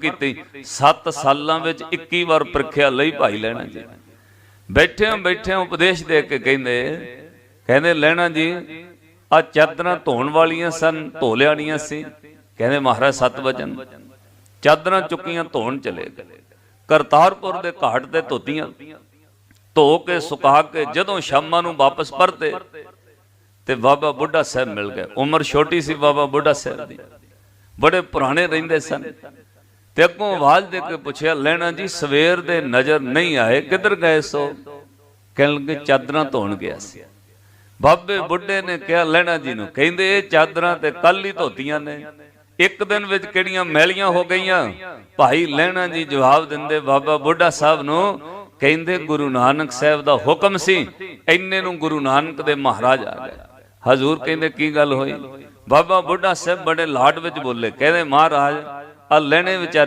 ਕੀਤੀ। 7 ਸਾਲਾਂ ਵਿੱਚ 21 ਵਾਰ ਪ੍ਰੀਖਿਆ ਲਈ ਭਾਈ ਲੈਣਾ ਜੀ। ਬੈਠਿਆਂ ਬੈਠਿਆਂ ਉਪਦੇਸ਼ ਦੇ ਕੇ ਕਹਿੰਦੇ ਕਹਿੰਦੇ, ਲੈਣਾ ਜੀ ਆ ਚਾਦਰਾਂ ਧੋਣ ਵਾਲੀਆਂ ਸਨ, ਧੋ ਲਿਆਣੀਆਂ ਸੀ। ਕਹਿੰਦੇ, ਮਹਾਰਾਜ 7 ਵਚਨ ਚਾਦਰਾਂ ਚੁੱਕੀਆਂ ਧੋਣ ਚਲੇ ਗਏ। ਕਰਤਾਰਪੁਰ ਦੇ ਘਾਟ ਤੇ ਧੋਤੀਆਂ। ਧੋ ਕੇ, ਸੁਕਾ ਕੇ, ਜਦੋਂ ਸ਼ਾਮਾਂ ਨੂੰ ਵਾਪਸ ਪਰਤੇ ਤੇ ਬਾਬਾ ਬੁੱਢਾ ਸਾਹਿਬ ਮਿਲ ਗਏ। ਉਮਰ ਛੋਟੀ ਸੀ ਬਾਬਾ ਬੁੱਢਾ ਸਾਹਿਬ ਦੀ। ਬੜੇ ਪੁਰਾਣੇ ਰਹਿੰਦੇ ਸਨ। ਤੇ ਅੱਗੋਂ ਆਵਾਜ਼ ਦੇ ਕੇ ਪੁੱਛਿਆ, ਲੈਣਾ ਜੀ, ਸਵੇਰ ਦੇ ਨਜ਼ਰ ਨਹੀਂ ਆਏ, ਕਿੱਧਰ ਗਏ ਸੋ? ਕਹਿਣ ਲੱਗੇ, ਚਾਦਰਾਂ ਧੋਣ ਗਿਆ ਸੀ। ਬਾਬੇ ਬੁੱਢੇ ਨੇ ਕਿਹਾ, ਲੈਣਾ ਜੀ ਨੂੰ। ਕਹਿੰਦੇ, ਇਹ ਚਾਦਰਾਂ ਤੇ ਕੱਲ ਹੀ ਧੋਤੀਆਂ ਨੇ। ਇੱਕ ਦਿਨ ਵਿੱਚ ਕਿਹੜੀਆਂ ਮੈਲੀਆਂ ਹੋ ਗਈਆਂ? ਭਾਈ, ਲੈਣਾ ਜੀ, ਜਵਾਬ ਦਿੰਦੇ ਬਾਬਾ ਬੁੱਢਾ ਸਾਹਿਬ ਨੂੰ। ਕਹਿੰਦੇ, ਗੁਰੂ ਨਾਨਕ ਸਾਹਿਬ ਦਾ ਹੁਕਮ ਸੀ, ਇੰਨੇ ਨੂੰ ਗੁਰੂ ਨਾਨਕ ਦੇ ਮਹਾਰਾਜ ਆ ਗਏ। ਹਜ਼ੂਰ ਕਹਿੰਦੇ, ਕੀ ਗੱਲ ਹੋਈ? ਬਾਬਾ ਬੁੱਢਾ ਸਾਹਿਬ ਬੜੇ ਲਾਡ ਵਿੱਚ ਬੋਲੇ, ਕਹਿੰਦੇ, ਮਹਾਰਾਜ ਆ ਲੈਣੇ ਵਿਚਾਰੇ